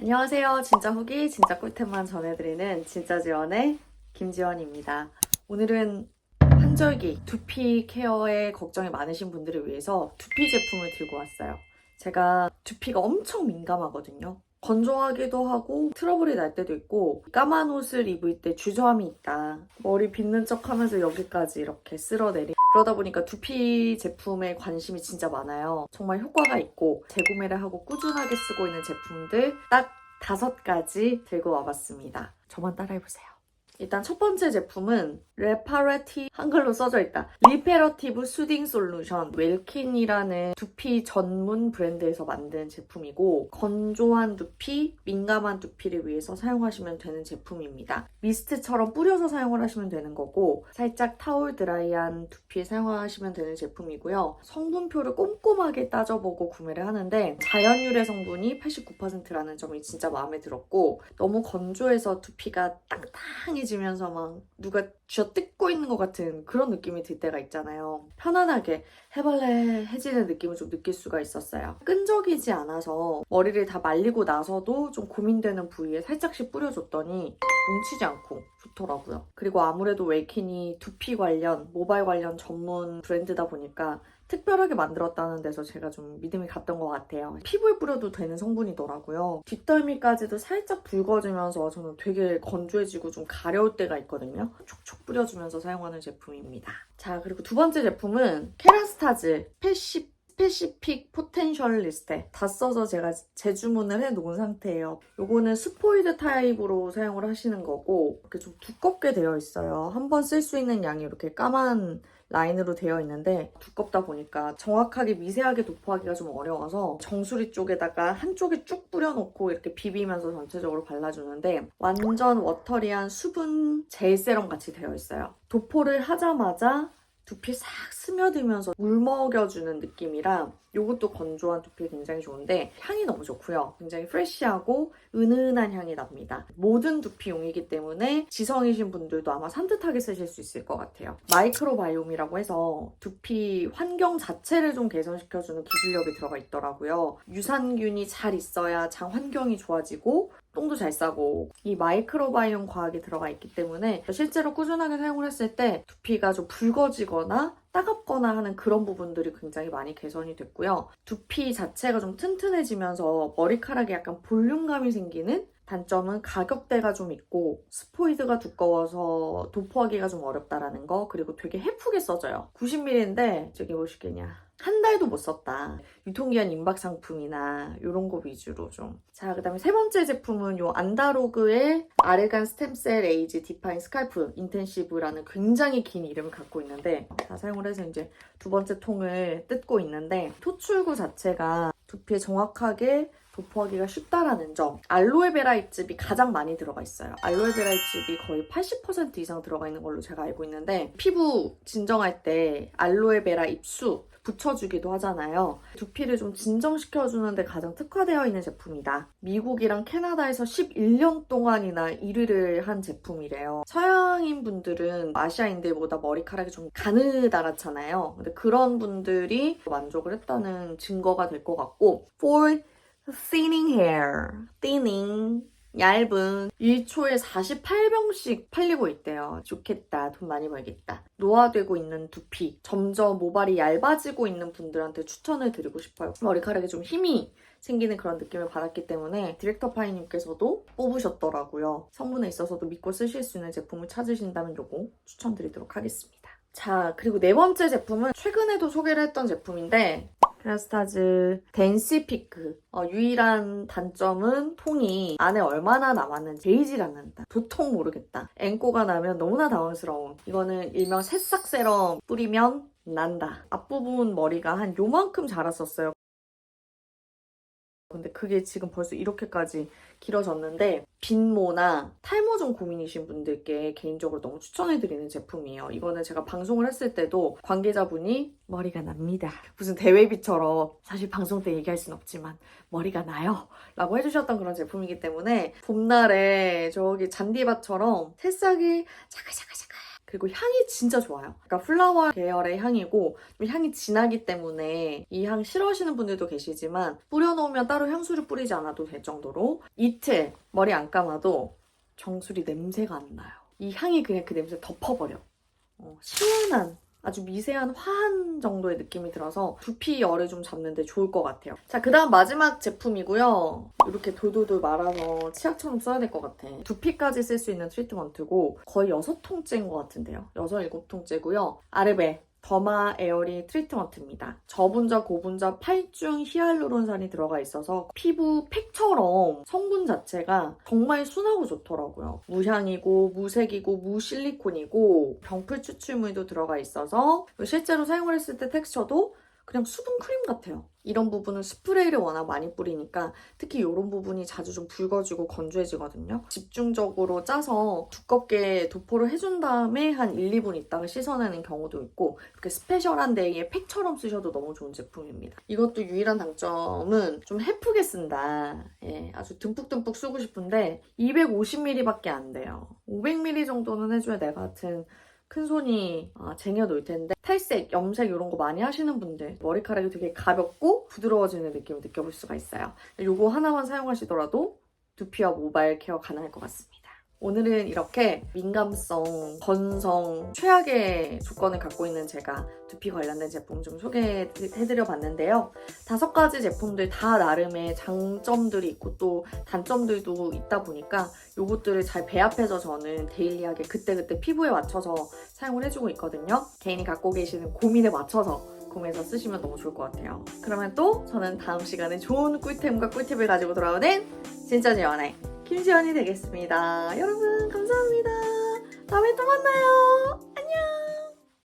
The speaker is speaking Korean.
안녕하세요. 진짜 후기, 진짜 꿀템만 전해드리는 진짜 지원의 김지원입니다. 오늘은 환절기 두피 케어에 걱정이 많으신 분들을 위해서 두피 제품을 들고 왔어요. 제가 두피가 엄청 민감하거든요. 건조하기도 하고 트러블이 날 때도 있고 까만 옷을 입을 때 주저함이 있다. 머리 빗는 척 하면서 여기까지 이렇게 쓸어내리. 그러다 보니까 두피 제품에 관심이 진짜 많아요. 정말 효과가 있고 재구매를 하고 꾸준하게 쓰고 있는 제품들 딱 다섯 가지 들고 와봤습니다. 저만 따라해보세요. 일단 첫 번째 제품은 레파레티 한글로 써져 있다. 리페러티브 수딩 솔루션 웰킨이라는 두피 전문 브랜드에서 만든 제품이고 건조한 두피, 민감한 두피를 위해서 사용하시면 되는 제품입니다. 미스트처럼 뿌려서 사용을 하시면 되는 거고 살짝 타올 드라이한 두피에 사용하시면 되는 제품이고요. 성분표를 꼼꼼하게 따져보고 구매를 하는데 자연 유래 성분이 89%라는 점이 진짜 마음에 들었고 너무 건조해서 두피가 땅땅해지 면서 막 누가 쥐어 뜯고 있는 것 같은 그런 느낌이 들 때가 있잖아요. 편안하게 해발레 해지는 느낌을 좀 느낄 수가 있었어요. 끈적이지 않아서 머리를 다 말리고 나서도 좀 고민되는 부위에 살짝씩 뿌려줬더니 뭉치지 않고 좋더라고요. 그리고 아무래도 웨이킨이 두피 관련, 모발 관련 전문 브랜드다 보니까 특별하게 만들었다는 데서 제가 좀 믿음이 갔던 것 같아요. 피부에 뿌려도 되는 성분이더라고요. 뒷덜미까지도 살짝 붉어지면서 저는 되게 건조해지고 좀 가려울 때가 있거든요. 촉촉 뿌려주면서 사용하는 제품입니다. 자, 그리고 두 번째 제품은 케라스타즈 패시 스페시픽 포텐셜 리스트 다 써서 제가 재주문을 해놓은 상태예요. 요거는 스포이드 타입으로 사용을 하시는 거고 이렇게 좀 두껍게 되어 있어요. 한 번 쓸 수 있는 양이 이렇게 까만 라인으로 되어 있는데 두껍다 보니까 정확하게 미세하게 도포하기가 좀 어려워서 정수리 쪽에다가 한쪽에 쭉 뿌려놓고 이렇게 비비면서 전체적으로 발라주는데 완전 워터리한 수분 젤 세럼 같이 되어 있어요. 도포를 하자마자 두피 싹 스며들면서 물먹여주는 느낌이라 이것도 건조한 두피에 굉장히 좋은데 향이 너무 좋고요. 굉장히 프레쉬하고 은은한 향이 납니다. 모든 두피용이기 때문에 지성이신 분들도 아마 산뜻하게 쓰실 수 있을 것 같아요. 마이크로바이옴이라고 해서 두피 환경 자체를 좀 개선시켜주는 기술력이 들어가 있더라고요. 유산균이 잘 있어야 장 환경이 좋아지고 똥도 잘 싸고 이 마이크로바이옴 과학이 들어가 있기 때문에 실제로 꾸준하게 사용을 했을 때 두피가 좀 붉어지거나 따갑거나 하는 그런 부분들이 굉장히 많이 개선이 됐고요. 두피 자체가 좀 튼튼해지면서 머리카락에 약간 볼륨감이 생기는 단점은 가격대가 좀 있고 스포이드가 두꺼워서 도포하기가 좀 어렵다라는 거 그리고 되게 해프게 써져요. 90ml인데 저기 보시겠냐 한 달도 못 썼다. 유통기한 임박 상품이나 이런 거 위주로 좀. 자, 그 다음에 세 번째 제품은 요 안다로그의 아르간 스템셀 에이지 디파인 스칼프 인텐시브라는 굉장히 긴 이름을 갖고 있는데 다 사용을 해서 이제 두 번째 통을 뜯고 있는데 토출구 자체가 두피에 정확하게 도포하기가 쉽다라는 점. 알로에베라 잎즙이 가장 많이 들어가 있어요. 알로에베라 잎즙이 거의 80% 이상 들어가 있는 걸로 제가 알고 있는데 피부 진정할 때 알로에베라 잎수 붙여주기도 하잖아요. 두피를 좀 진정시켜주는 데 가장 특화되어 있는 제품이다. 미국이랑 캐나다에서 11년 동안이나 1위를 한 제품이래요. 서양인 분들은 아시아인들보다 머리카락이 좀 가느다랗잖아요. 근데 그런 분들이 만족을 했다는 증거가 될 것 같고 for thinning hair, thinning 얇은 1초에 48병씩 팔리고 있대요. 좋겠다. 돈 많이 벌겠다. 노화되고 있는 두피, 점점 모발이 얇아지고 있는 분들한테 추천을 드리고 싶어요. 머리카락에 좀 힘이 생기는 그런 느낌을 받았기 때문에 디렉터 파이님께서도 뽑으셨더라고요. 성분에 있어서도 믿고 쓰실 수 있는 제품을 찾으신다면 요거 추천드리도록 하겠습니다. 자, 그리고 네 번째 제품은 최근에도 소개를 했던 제품인데 크라스타즈 댄시피크. 어, 유일한 단점은 통이 안에 얼마나 남았는지 게이지를 않는다. 도통 모르겠다. 앵꼬가 나면 너무나 당황스러운 이거는 일명 새싹 세럼 뿌리면 난다. 앞부분 머리가 한 요만큼 자랐었어요 근데 그게 지금 벌써 이렇게까지 길어졌는데 빈모나 탈모 좀 고민이신 분들께 개인적으로 너무 추천해드리는 제품이에요. 이거는 제가 방송을 했을 때도 관계자분이 머리가 납니다. 무슨 대회비처럼 사실 방송 때 얘기할 순 없지만 머리가 나요. 라고 해주셨던 그런 제품이기 때문에 봄날에 저기 잔디밭처럼 새싹이 자글자글자글 그리고 향이 진짜 좋아요. 그러니까 플라워 계열의 향이고 좀 향이 진하기 때문에 이 향 싫어하시는 분들도 계시지만 뿌려놓으면 따로 향수를 뿌리지 않아도 될 정도로 이틀 머리 안 감아도 정수리 냄새가 안 나요. 이 향이 그냥 그 냄새 덮어버려. 어, 시원한 아주 미세한 화한 정도의 느낌이 들어서 두피 열을 좀 잡는데 좋을 것 같아요. 자, 그 다음 마지막 제품이고요. 이렇게 돌돌돌 말아서 치약처럼 써야 될 것 같아. 두피까지 쓸 수 있는 트리트먼트고 거의 6통째인 것 같은데요. 6, 7통째고요. 아르베 더마 에어리 트리트먼트입니다. 저분자, 고분자, 8중 히알루론산이 들어가 있어서 피부 팩처럼 성분 자체가 정말 순하고 좋더라고요. 무향이고 무색이고 무실리콘이고 병풀 추출물도 들어가 있어서 실제로 사용을 했을 때 텍스처도 그냥 수분 크림 같아요. 이런 부분은 스프레이를 워낙 많이 뿌리니까 특히 이런 부분이 자주 좀 붉어지고 건조해지거든요. 집중적으로 짜서 두껍게 도포를 해준 다음에 한 1, 2분 있다가 씻어내는 경우도 있고 이렇게 스페셜한 데이에 팩처럼 쓰셔도 너무 좋은 제품입니다. 이것도 유일한 단점은 좀 해프게 쓴다. 예, 아주 듬뿍듬뿍 쓰고 싶은데 250ml밖에 안 돼요. 500ml 정도는 해줘야 내 같은 큰 손이 아, 쟁여놓을 텐데 탈색, 염색 이런 거 많이 하시는 분들 머리카락이 되게 가볍고 부드러워지는 느낌을 느껴볼 수가 있어요. 요거 하나만 사용하시더라도 두피와 모발 케어 가능할 것 같습니다. 오늘은 이렇게 민감성, 건성, 최악의 조건을 갖고 있는 제가 두피 관련된 제품 좀 소개해드려 봤는데요. 다섯 가지 제품들 다 나름의 장점들이 있고 또 단점들도 있다 보니까 요것들을 잘 배합해서 저는 데일리하게 그때그때 피부에 맞춰서 사용을 해주고 있거든요. 개인이 갖고 계시는 고민에 맞춰서 구매해서 쓰시면 너무 좋을 것 같아요. 그러면 또 저는 다음 시간에 좋은 꿀템과 꿀팁을 가지고 돌아오는 진짜 지연의 김지연이 되겠습니다. 여러분 감사합니다. 다음에 또 만나요.